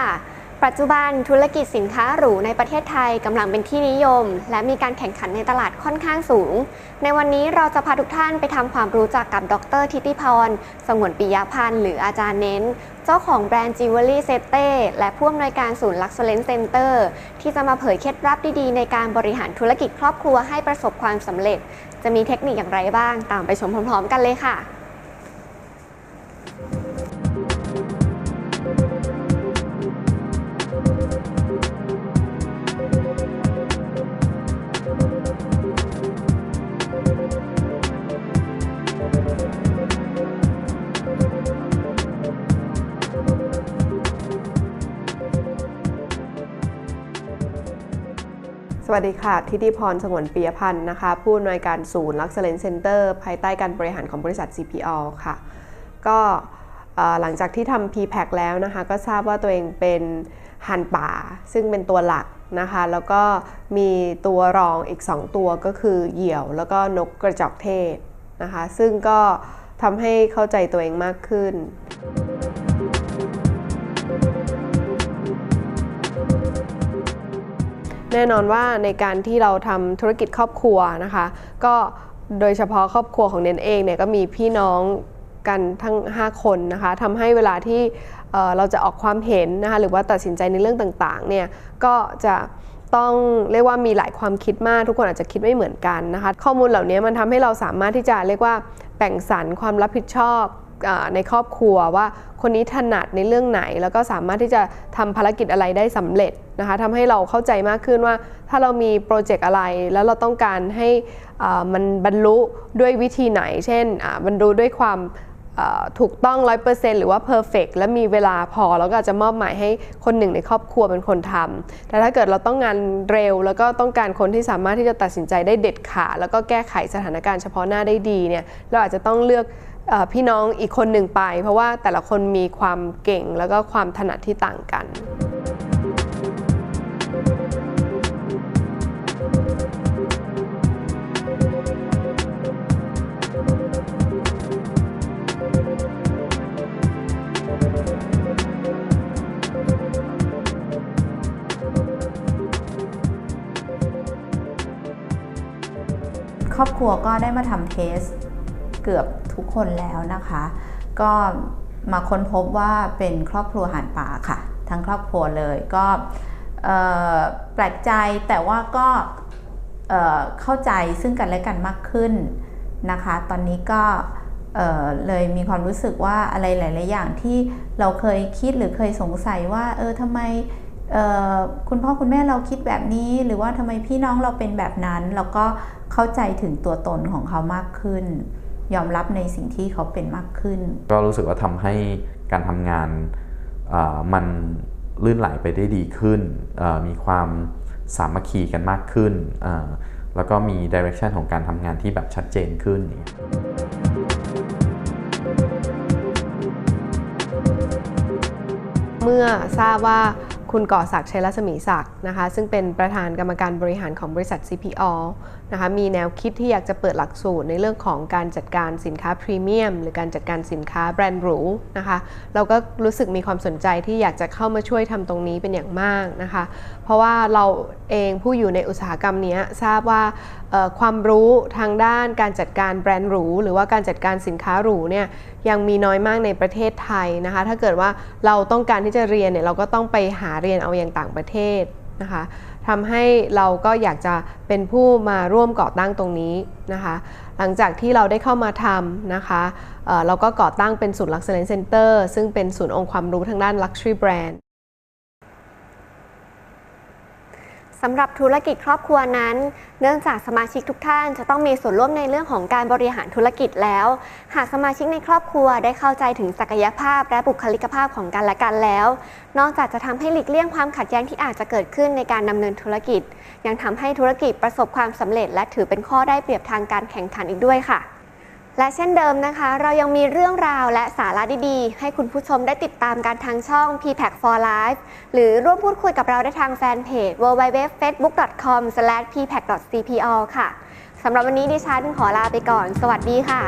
่ะปัจจุบันธุรกิจสินค้าหรูในประเทศไทยกำลังเป็นที่นิยม และมีการแข่งขันในตลาดค่อนข้างสูง ในวันนี้เราจะพาทุกท่านไปทำความรู้จักกับดรทิติพร สงวนปิยพันธ์หรืออาจารย์เน้น เจ้าของแบรนด์จิวเวลรี่เซเต้และผู้อำนวยการศูนย์ลักซ์เลนเซ็นเตอร์ที่จะมาเผยเคล็ดลับดีๆ ในการบริหารธุรกิจครอบครัวให้ประสบความสำเร็จ จะมีเทคนิคอย่างไรบ้าง ตามไปชมพร้อมๆ กันเลยค่ะ วัสดีค่ะ ทิติพร สงวนปียพันธ์นะคะ ผู้อำนวยการศูนย์ Luxellence Center ภายใต้การบริหารของบริษัท CPO ค่ะ ก็หลังจากที่ทำ PPAC แล้วนะคะ ก็ทราบว่าตัวเองเป็นหันป่า ซึ่งเป็นตัวหลักนะคะ แล้วก็มีตัวรองอีก 2 ตัวก็คือเหยี่ยว แล้วก็นกกระจอกเทศนะคะ ซึ่งก็ทำให้เข้าใจตัวเองมากขึ้น แน่นอนว่าในการที่เราทำธุรกิจครอบครัวนะคะ ก็โดยเฉพาะครอบครัวของเนนเองเนี่ยก็มีพี่น้องกันทั้ง 5 คนนะคะทำให้เวลาที่เเราจะออกความเห็นนะคะหรือว่าตัดสินใจในเรื่องต่างๆเนี่ยก็จะต้องเรียกว่ามีหลายความคิดมากทุกคนอาจจะคิดไม่เหมือนกันนะคะข้อมูลเหล่านี้มันทำให้เราสามารถที่จะเรียกว่าแบ่งสรรความรับผิดชอบ ในครอบครัวว่าคนนี้ถนัดในเรื่องไหน แล้วก็สามารถที่จะทำภารกิจอะไรได้สำเร็จนะคะทำให้เราเข้าใจมากขึ้นว่า ถ้าเรามีโปรเจกต์อะไรแล้วเราต้องการให้มันบรรลุด้วยวิธีไหน เช่นบรรลุด้วยความถูกต้อง 100%หรือว่า perfect และมีเวลาพอ แล้วก็อาจจะมอบหมายให้คนหนึ่งในครอบครัวเป็นคนทำแต่ถ้าเกิดเราต้องงานเร็ว แล้วก็ต้องการคนที่สามารถที่จะตัดสินใจได้เด็ดขาดแล้วก็แก้ไขสถานการณ์เฉพาะหน้าได้ดีเนี่ยเราอาจจะต้องเลือก พี่น้องอีกคนหนึ่งไป เพราะว่าแต่ละคนมีความเก่งแล้วก็ความถนัดที่ต่างกันครอบครัวก็ได้มาทำเทส เกือบทุกคนแล้วนะคะ ก็มาค้นพบว่าเป็นครอบครัวหันป่าค่ะ ทั้งครอบครัวเลยก็แปลกใจแต่ว่าก็เข้าใจซึ่งกันและกันมากขึ้นนะคะ ตอนนี้ก็เเลยมีความรู้สึกว่าอะไรหลาย ๆ อย่างที่เราเคยคิดหรือเคยสงสัยว่าเออทำไมคุณพ่อคุณแม่เราคิดแบบนี้ หรือว่าทำไมพี่น้องเราเป็นแบบนั้น เราก็เข้าใจถึงตัวตนของเขามากขึ้น ยอมรับในสิ่งที่เขาเป็นมากขึ้น ก็รู้สึกว่าทำให้การทำงานอ่ามันลื่นไหลไปได้ดีขึ้นอ่ามีความสามัคคีกันมากขึ้นอ่าแล้วก็มีดิเรกชันของการทำงานที่แบบชัดเจนขึ้นอย่างเงี้ยเมื่อทราบว่า คุณก่อศักดิ์ชัยรัศมีศักดิ์นะคะ ซึ่งเป็นประธานกรรมการบริหารของบริษัท CPO นะคะ มีแนวคิดที่อยากจะเปิดหลักสูตรในเรื่องของการจัดการสินค้าพรีเมียม หรือการจัดการสินค้าแบรนด์หรูนะคะ เราก็รู้สึกมีความสนใจที่อยากจะเข้ามาช่วยทำตรงนี้เป็นอย่างมากนะคะ เพราะว่าเราเองผู้อยู่ในอุตสาหกรรมนี้ทราบว่าความรู้ทางด้านการจัดการแบรนด์หรู หรือว่าการจัดการสินค้าหรูเนี่ยยังมีน้อยมากในประเทศไทยนะคะ ถ้าเกิดว่าเราต้องการที่จะเรียนเนี่ยเราก็ต้องไปหาเรียนเอาอย่างต่างประเทศนะคะทำให้เราก็อยากจะเป็นผู้มาร่วมก่อตั้งตรงนี้นะคะ หลังจากที่เราได้เข้ามาทำนะคะเเราก็ก่อตั้งเป็นศูนย์ Luxellence Center ซึ่งเป็นศูนย์องค์ความรู้ทางด้าน Luxury Brand สำหรับธุรกิจครอบครัวนั้น เนื่องจากสมาชิกทุกท่านจะต้องมีส่วนร่วมในเรื่องของการบริหารธุรกิจแล้ว หากสมาชิกในครอบครัวได้เข้าใจถึงศักยภาพและบุคลิกภาพของกันและกันแล้ว นอกจากจะทำให้หลีกเลี่ยงความขัดแย้งที่อาจจะเกิดขึ้นในการดำเนินธุรกิจ ยังทำให้ธุรกิจประสบความสำเร็จ และถือเป็นข้อได้เปรียบทางการแข่งขันอีกด้วยค่ะ และเช่นเดิมนะคะ เรายังมีเรื่องราวและสาระดีๆ ให้คุณผู้ชมได้ติดตามการทางช่อง p p a c for Life หรือร่วมพูดคุยกับเราได้ทางแฟนเพจ www.facebook.com/ppac.cpl ค่ะสำหรับวันนี้ดิฉันขอลาไปก่อน สวัสดีค่ะ